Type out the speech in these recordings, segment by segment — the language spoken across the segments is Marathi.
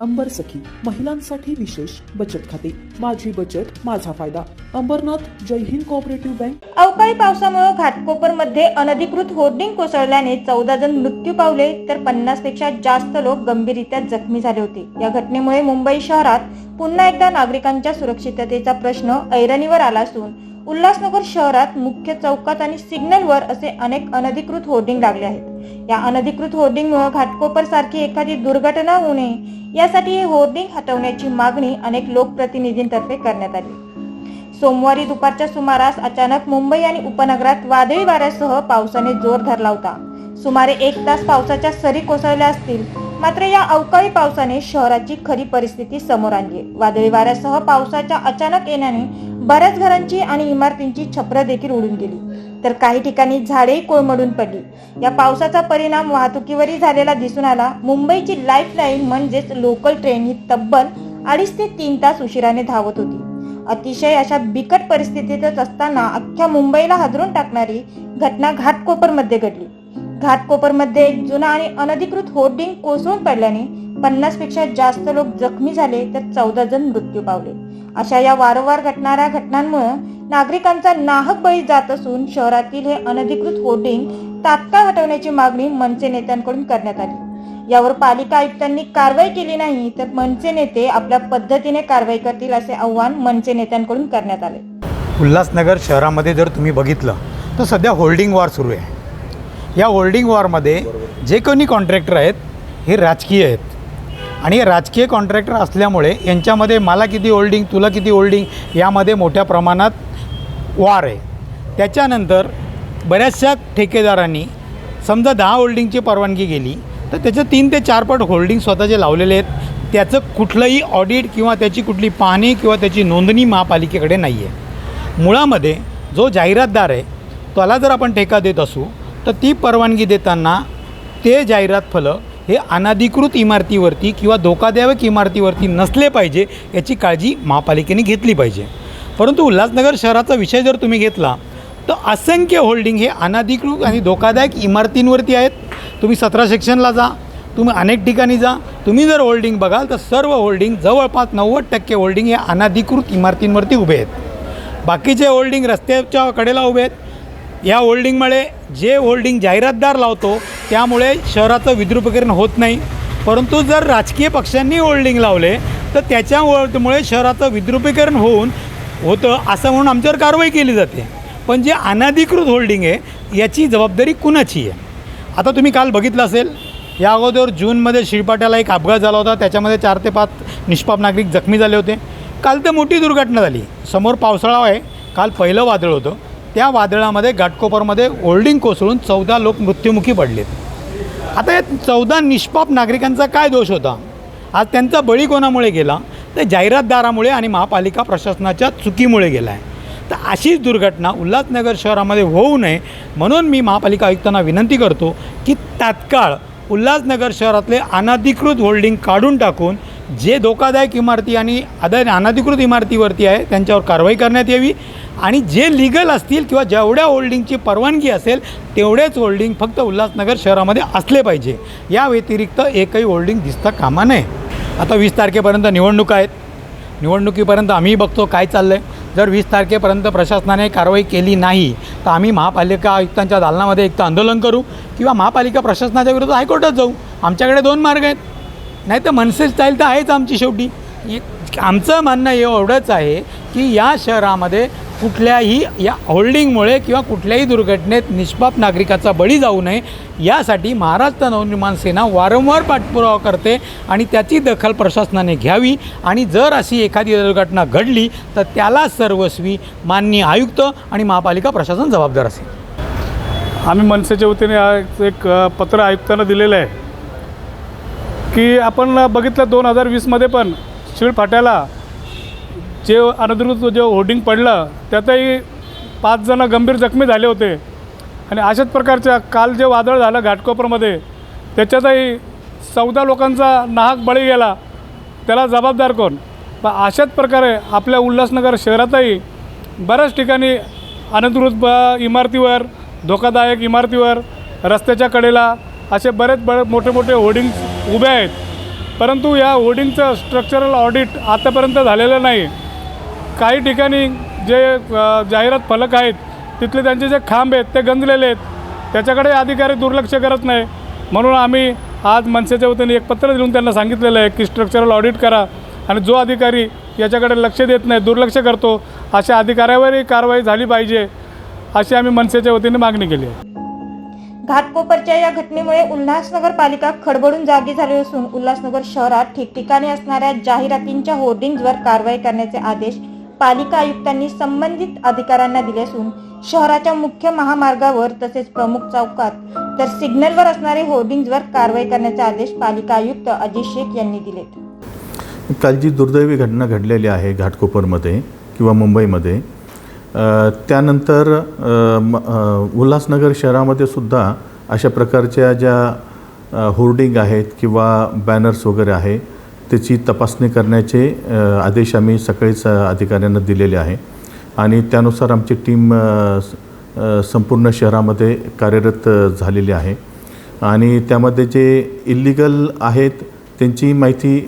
अंबर सखी महिलांसाठी विशेष बचत खाते. माझी बचत माझा फायदा. अंबरनाथ जय हिंद कोऑपरेटिव्ह बँक अवकाळी पावसामुळे घाटकोपरमध्ये अनधिकृत होर्डिंग कोसळल्याने चौदा जण मृत्यू पावले तर पन्नासपेक्षा जास्त लोक गंभीररित्या जखमी झाले होते. या घटनेमुळे मुंबई शहरात पुन्हा एकदा नागरिकांच्या सुरक्षिततेचा प्रश्न ऐरणीवर आला असून उल्हासनगर शहरात मुख्य चौकात आणि सिग्नलवर असे अनेक अनधिकृत होर्डिंग लागले आहेत. या अनधिकृत होर्डिंगमुळे घाटकोपर सारखी एखादी दुर्घटना होऊ नये यासाठी हे होर्डिंग हटवण्याची मागणी अनेक लोकप्रतिनिधींतर्फे करण्यात आली. सोमवारी दुपारच्या सुमारास अचानक मुंबई आणि उपनगरात वादळी वाऱ्यासह पावसाने जोर धरला होता. सुमारे एक तास पावसाच्या सरी कोसळल्या असतील मात्र या अवकाळी पावसाने शहराची खरी परिस्थिती समोर आणली वादळी वाऱ्यासह पावसाच्या अचानक येण्याने बऱ्याच घरांची आणि इमारतींची छप्र देखील उडून गेली. तर काही ठिकाणी झाडेही कोळमडून पडली. या पावसाचा परिणाम वाहतुकीवरही झालेला दिसून आला. मुंबईची लाईफलाईन म्हणजेच लोकल ट्रेन ही तब्बल अडीच ते तीन तास उशिराने धावत होती. अतिशय अशा बिकट परिस्थितीतच असताना अख्ख्या मुंबईला हादरून टाकणारी घटना घाटकोपरमध्ये घडली. घाटकोपरमध्ये एक जुना आणि अनधिकृत होर्डिंग कोसळून पडल्याने पन्नासपेक्षा जास्त लोक जखमी झाले तर चौदा जण मृत्यू पावले. अशा या वारंवार घटणाऱ्या घटनांमुळे नागरिकांचा नाहक बळी जात असून शहरातील हे अनधिकृत होर्डिंग तात्काळ हटवण्याची मागणी मनसे नेत्यांकडून करण्यात आली. यावर पालिका आयुक्तांनी कारवाई केली नाही तर मनसे नेते आपल्या पद्धतीने कारवाई करतील असे आव्हान मनसे नेत्यांकडून करण्यात आले. उल्हासनगर शहरामध्ये जर तुम्ही बघितलं तर सध्या होल्डिंग वॉर सुरू आहे. या होल्डिंग वॉरमध्ये जे कोणी कॉन्ट्रॅक्टर आहेत हे राजकीय आहेत. आणि राजकीय कॉन्ट्रॅक्टर असल्यामुळे यांच्यामध्ये मला किती होल्डिंग तुला किती होल्डिंग यामध्ये मोठ्या प्रमाणात वार आहे. त्याच्यानंतर बऱ्याचशा ठेकेदारांनी समजा दहा होल्डिंगची परवानगी गेली तर त्याचं तीन ते चार पट होल्डिंग स्वतःचे लावलेले आहेत. त्याचं कुठलंही ऑडिट किंवा त्याची कुठली पाहणी किंवा त्याची नोंदणी महापालिकेकडे नाही आहे मुळामध्ये जो जाहिरातदार आहे त्याला जर आपण ठेका देत असू तर ती परवानगी देताना ते जाहिरात फलक हे अनाधिकृत इमारतीवरती किंवा धोकादायक इमारतीवरती नसले पाहिजे याची काळजी महापालिकेने घेतली पाहिजे. परंतु उल्हासनगर शहराचा विषय जर तुम्ही घेतला तर असंख्य होल्डिंग हे अनाधिकृत आणि धोकादायक इमारतींवरती आहेत. तुम्ही सतरा सेक्शनला जा तुम्ही अनेक ठिकाणी जा तुम्ही जर होल्डिंग बघाल तर सर्व होल्डिंग जवळपास नव्वद टक्के होल्डिंग हे अनाधिकृत इमारतींवरती उभे आहेत. बाकीचे होल्डिंग रस्त्याच्या कडेला उभे आहेत. या होल्डिंगमुळे जे होल्डिंग जाहिरातदार लावतो त्यामुळे शहराचं विद्रुपीकरण होत नाही. परंतु जर राजकीय पक्षांनी होल्डिंग लावले तर त्याच्यामुळे शहराचं विद्रुपीकरण होऊन होतं असं म्हणून आमच्यावर कारवाई केली जाते. पण जे अनधिकृत होल्डिंग आहे याची जबाबदारी कुणाची आहे? आता तुम्ही काल बघितलं असेल या अगोदर जूनमध्ये शिळपाट्याला एक अपघात झाला होता त्याच्यामध्ये चार ते पाच निष्पाप नागरिक जखमी झाले होते. काल तर मोठी दुर्घटना झाली. समोर पावसाळा आहे काल पहिलं वादळ होतं. त्या वादळामध्ये घाटकोपरमध्ये होल्डिंग कोसळून चौदा लोक मृत्युमुखी पडलेत. आता या चौदा निष्पाप नागरिकांचा काय दोष होता? आज त्यांचा बळी कोणामुळे गेला? तर जाहिरातदारामुळे आणि महापालिका प्रशासनाच्या चुकीमुळे गेला आहे तर अशीच दुर्घटना उल्हासनगर शहरामध्ये होऊ नये म्हणून मी महापालिका आयुक्तांना विनंती करतो की तात्काळ उल्हासनगर शहरातले अनधिकृत होल्डिंग काढून टाकून जे धोकादायक इमारती आणि अदा अनधिकृत इमारतीवरती आहे त्यांच्यावर कारवाई करण्यात यावी. आणि जे लिगल असतील किंवा जेवढ्या होल्डिंगची परवानगी असेल तेवढेच होल्डिंग फक्त उल्हासनगर शहरामध्ये असले पाहिजे. या व्यतिरिक्त एकही होल्डिंग दिसता कामा नये. आता वीस तारखेपर्यंत निवडणुका आहेत. निवडणुकीपर्यंत आम्ही बघतो काय चाललं आहे जर वीस तारखेपर्यंत प्रशासनाने कारवाई केली नाही तर आम्ही महापालिका आयुक्तांच्या दालनामध्ये एक तर आंदोलन करू किंवा महापालिका प्रशासनाच्या विरुद्ध हायकोर्टात जाऊ. आमच्याकडे दोन मार्ग आहेत. नाही तर मनसे स्टाईल तर आहेच आमची शेवटी. आमचं म्हणणं एवढंच आहे की या शहरामध्ये कुठल्याही या होल्डिंगमुळे किंवा कुठल्याही दुर्घटनेत निष्पाप नागरिकाचा बळी जाऊ नये यासाठी महाराष्ट्र नवनिर्माण सेना वारंवार पाठपुरावा करते आणि त्याची दखल प्रशासनाने घ्यावी आणि जर अशी एखादी दुर्घटना घडली तर त्याला सर्वस्वी माननीय आयुक्त आणि महापालिका प्रशासन जबाबदार असेल. आम्ही मनसेच्या वतीने एक पत्र आयुक्तांना दिलेलं आहे. की आपण बघितलं दोन हजार वीसमध्ये पण शिळफाट्याला जे अनधिकृत जे होर्डिंग पडलं त्यातही पाच जण गंभीर जखमी झाले होते. आणि अशाच प्रकारच्या काल जे वादळ झालं घाटकोपरमध्ये त्याच्यातही चौदा लोकांचा नाहक बळी गेला. त्याला जबाबदार कोण? पण अशाच प्रकारे आपल्या उल्हासनगर शहरातही बऱ्याच ठिकाणी अनधिकृत ब इमारतीवर धोकादायक इमारतीवर रस्त्याच्या कडेला असे बरेच बरे मोठे मोठे होर्डिंग्स उभे आहेत. परंतु या होर्डिंगचं स्ट्रक्चरल ऑडिट आतापर्यंत झालेलं नाही. काही ठिकाणी जे जाहिरात फलक आहेत तिथले त्यांचे जे खांब आहेत ते गंजलेले आहेत. त्याच्याकडे अधिकारी दुर्लक्ष करत नाही. म्हणून आम्ही आज मनसेच्या वतीने एक पत्र देऊन त्यांना सांगितलेलं आहे की स्ट्रक्चरल ऑडिट करा आणि जो अधिकारी याच्याकडे लक्ष देत नाही दुर्लक्ष करतो अशा अधिकाऱ्यावरही कारवाई झाली पाहिजे अशी आम्ही मनसेच्या वतीने मागणी केली आहे. घाटकोपरच्या या घटनेमुळे उल्हासनगर पालिका खडबडून जागी झाली असून उल्हासनगर शहरात ठिकठिकाणी असणाऱ्या जाहिरातींच्या होर्डिंगवर कारवाई करण्याचे आदेश पालिका आयुक्तांनी संबंधित अधिकाऱ्यांना दिले असून शहराच्या मुख्य महामार्गावर तसेच प्रमुख चौकात तर सिग्नलवर असणारे होर्डिंगवर कारवाई करण्याचे आदेश पालिका आयुक्त अजित शेख यांनी दिलेत काल जी दुर्दैवी घटना घडलेली आहे घाटकोपरमध्ये किंवा मुंबईमध्ये त्यानंतर उल्हासनगर शहरामध्ये सुद्धा अशा प्रकारच्या ज्या होर्डिंग आहेत किंवा बॅनर्स वगैरे आहे त्याची तपासणी करण्याचे आदेश आम्ही सकाळीच अधिकाऱ्यांना दिलेले आहे. आणि त्यानुसार आमची टीम संपूर्ण शहरामध्ये कार्यरत झालेली आहे. आणि त्यामध्ये जे इल्लिगल आहेत त्यांची माहिती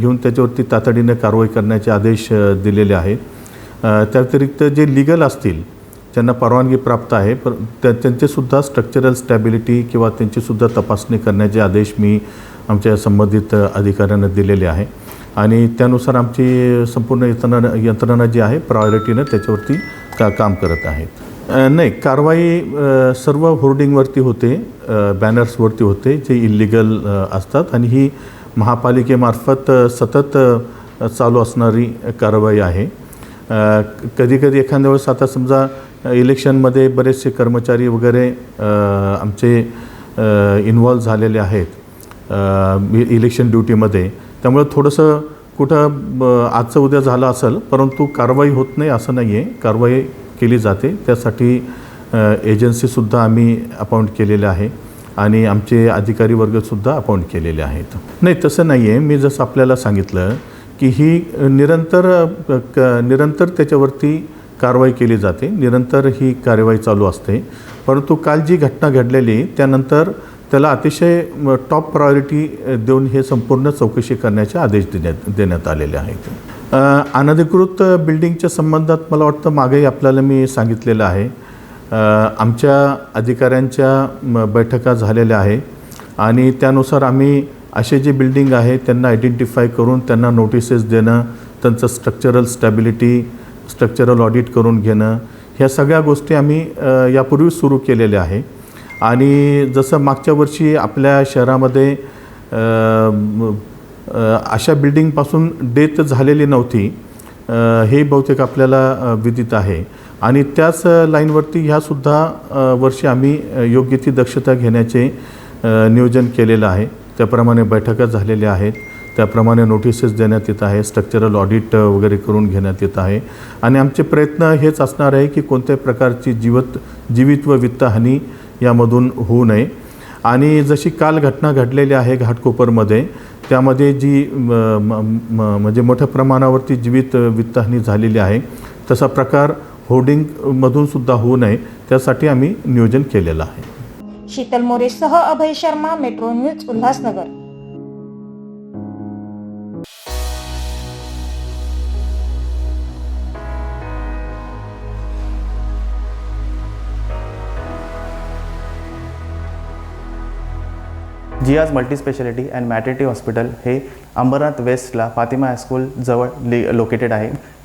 घेऊन त्याच्यावरती तातडीनं कारवाई करण्याचे आदेश दिलेले आहेत. त्या व्यतिरिक्त जे लिगल असतील ज्यांना परवानगी प्राप्त आहे पर त्या त्यांचेसुद्धा स्ट्रक्चरल स्टॅबिलिटी किंवा त्यांचीसुद्धा तपासणी करण्याचे आदेश मी आमच्या संबंधित अधिकाऱ्यांना दिलेले आहे. आणि त्यानुसार आमची संपूर्ण यंत्रणा यंत्रणा जी आहे प्रायोरिटीनं त्याच्यावरती का काम करत आहेत. नाही कारवाई सर्व होर्डिंगवरती होते बॅनर्सवरती होते जे इलिगल असतात. आणि ही महापालिकेमार्फत सतत चालू असणारी कारवाई आहे. कधी कधी एखाद्या वेळेस आता समजा इलेक्शनमध्ये बरेचसे कर्मचारी वगैरे आमचे इन्वॉल्व झालेले आहेत इ- इलेक्शन ड्युटीमध्ये. त्यामुळे थोडंसं कुठं ब- आजचं उद्या झालं असेल परंतु कारवाई होत नाही असं नाही आहे कारवाई केली जाते. त्यासाठी एजन्सीसुद्धा आम्ही अपॉइंट केलेले आहे आणि आमचे अधिकारी वर्गसुद्धा अपॉइंट केलेले आहेत. नाही तसं नाही आहे मी जसं आपल्याला सांगितलं की ही निरंतर क निरंतर त्याच्यावरती कारवाई केली जाते निरंतर ही कार्यवाही चालू असते. परंतु काल जी घटना घडलेली त्यानंतर त्याला अतिशय टॉप प्रायोरिटी देऊन हे संपूर्ण चौकशी करण्याचे आदेश देण्यात देण्यात आलेले आहेत. अनधिकृत बिल्डिंगच्या संबंधात मला वाटतं मागेही आपल्याला मी सांगितलेलं आहे. आमच्या अधिकाऱ्यांच्या बैठका झालेल्या आहे आणि त्यानुसार आम्ही असे जे बिल्डिंग आहे त्यांना आयडेंटिफाय करून त्यांना नोटिसेस देणं त्यांचं स्ट्रक्चरल स्टॅबिलिटी स्ट्रक्चरल ऑडिट करून घेणं ह्या सगळ्या गोष्टी आम्ही यापूर्वी सुरू केलेल्या आहे. आणि जसं मागच्या वर्षी आपल्या शहरामध्ये अशा बिल्डिंगपासून डेथ झालेली नव्हती हे बहुतेक आपल्याला विदित आहे. आणि त्याच लाईनवरती ह्यासुद्धा वर्षी आम्ही योग्य ती दक्षता घेण्याचे नियोजन केलेलं आहे. त्याप्रमाणे बैठका झालेल्या आहेत. त्याप्रमाणे नोटिसेस देण्यात येत आहे. स्ट्रक्चरल ऑडिट वगैरे करून घेण्यात येत आहे. आणि आमचे प्रयत्न हेच असणार आहे की कोणत्याही प्रकारची जीवत जीवित व वित्तहानी यामधून होऊ नये. आणि जशी काल घटना घडलेली आहे घाटकोपरमध्ये त्यामध्ये जी म- म- म्हणजे मोठ्या प्रमाणावरती जीवित वित्तहानी झालेली आहे तसा प्रकार होर्डिंगमधून सुद्धा होऊ नये. त्यासाठी आम्ही नियोजन केलेलं आहे. शीतल मोरेसह अभय शर्मा मेट्रो न्यूज उल्हासनगर. जियाज मल्टीस्पेशालिटी अँड मॅटर्निटी हॉस्पिटल हे अंबरनाथ वेस्टला फातिमा हायस्कूल जवळ लि लोकेटेड आहे.